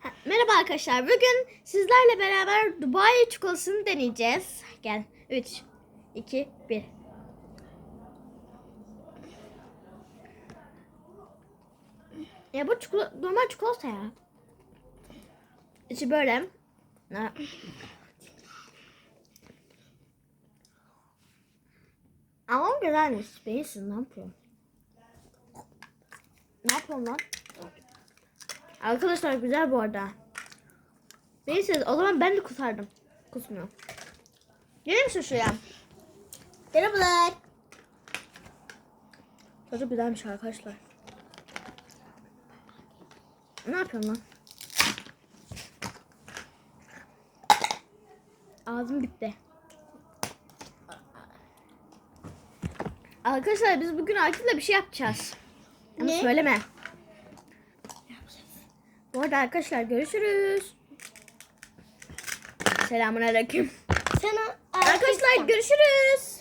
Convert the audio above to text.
Ha, Merhaba arkadaşlar. Bugün sizlerle beraber Dubai çikolatasını deneyeceğiz. Gel. 3, 2, 1. Ya bu çikolata, normal çikolata ya. İçi böyle. Ha. Ama güzelmiş. Beğensin ne yapıyor? Ne yapıyorum lan? Arkadaşlar güzel bu arada. Neyse o zaman ben de kusardım. Kusmuyor. Gelir misin şuraya? Merhabalar. Tadı güzelmiş arkadaşlar. Ne yapıyorsun lan? Ağzım bitti. Arkadaşlar biz bugün Akif'le bir şey yapacağız. Ama Ne? söyleme. Bu arada arkadaşlar görüşürüz. Selamun aleyküm. Sana Arkadaşlar görüşürüz.